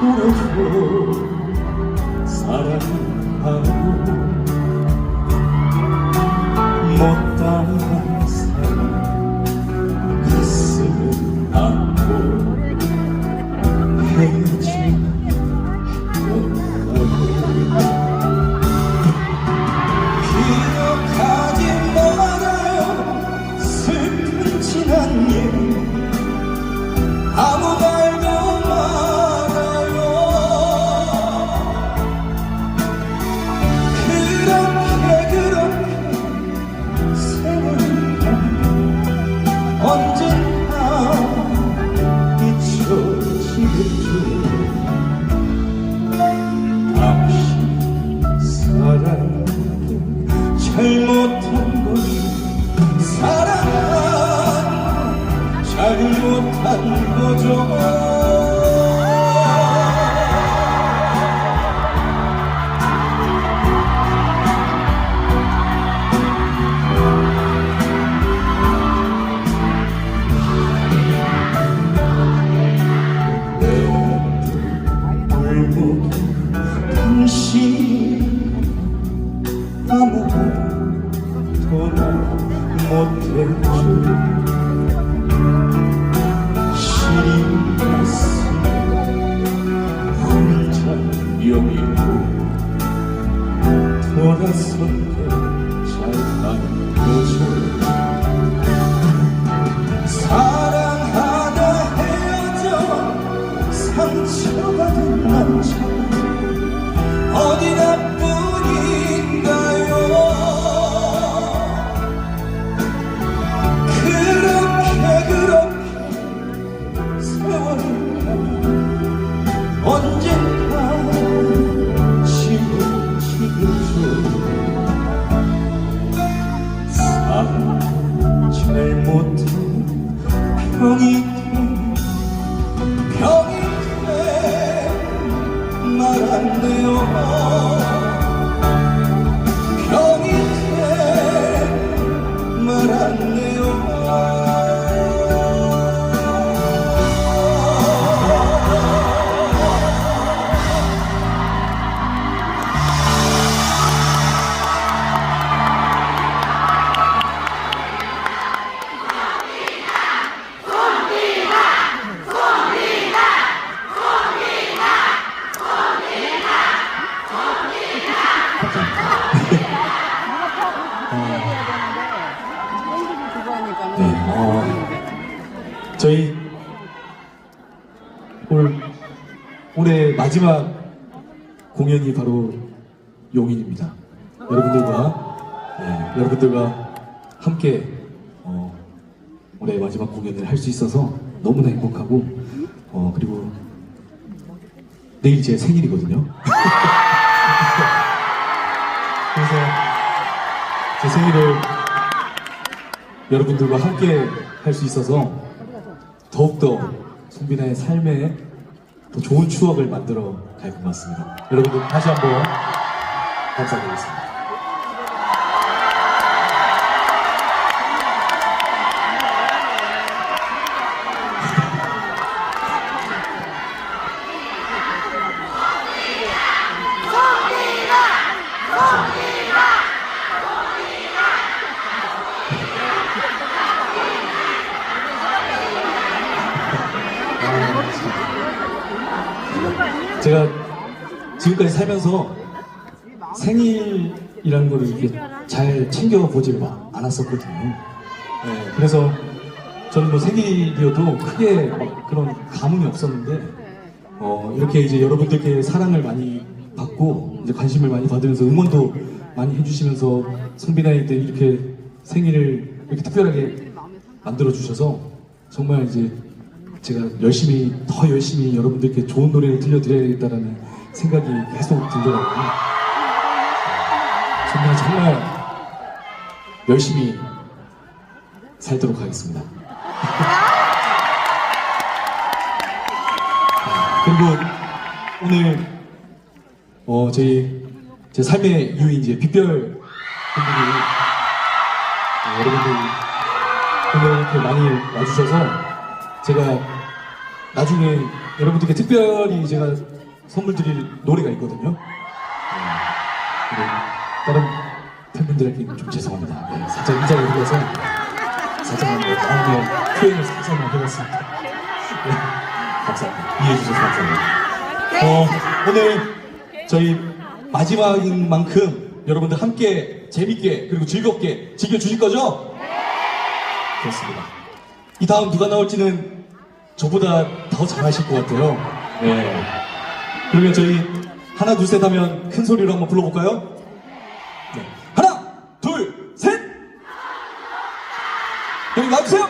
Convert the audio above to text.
울어주고 사랑하고 못다한 잘못한 것 사랑하기 잘못한 거죠 저희 올 올해 마지막 공연이 바로 용인입니다. 여러분들과 네, 여러분들과 함께 어, 올해 마지막 공연을 할 수 있어서 너무나 행복하고 어, 그리고 내일 제 생일이거든요. 그래서 제 생일을 여러분들과 함께 할 수 있어서 더욱더 송빈아의 삶에 더 좋은 추억을 만들어 갈 것 같습니다. 여러분들 다시 한번 감사드리겠습니다. 제가 지금까지 살면서 생일이라는 걸 이렇게 잘 챙겨보질 않았었거든요. 네, 그래서 저는 뭐 생일이어도 크게 막 그런 감흥이 없었는데, 어, 이렇게 이제 여러분들께 사랑을 많이 받고, 이제 관심을 많이 받으면서 응원도 많이 해주시면서 성빈아이 때 이렇게 생일을 이렇게 특별하게 만들어 주셔서 정말 이제 제가 열심히 더 열심히 여러분들께 좋은 노래를 들려드려야겠다라는 생각이 계속 들더라고요. 정말 정말 열심히 살도록 하겠습니다. 그리고 오늘 어 저희 제 삶의 이유인 이제 빛별 분들이 어, 여러분들 오늘 이렇게 많이 와주셔서 제가 나중에 여러분들께 특별히 제가 선물 드릴 노래가 있거든요. 네. 네, 다른 팬분들에게는 좀 죄송합니다. 네, 살짝 인자를 드려서 뭐 마음의 표현을 살짝만 해봤습니다. 네, 감사합니다. 이해해 주셔서 감사합니다. 어, 오늘 저희 마지막인 만큼 여러분들 함께 재밌게 그리고 즐겁게 즐겨주실 거죠? 그렇습니다. 이 다음 누가 나올지는 저보다 더 잘하실 것 같아요. 네. 그러면 저희 하나 둘 셋 하면 큰 소리로 한번 불러볼까요? 네. 하나 둘 셋. 여기 나주세요.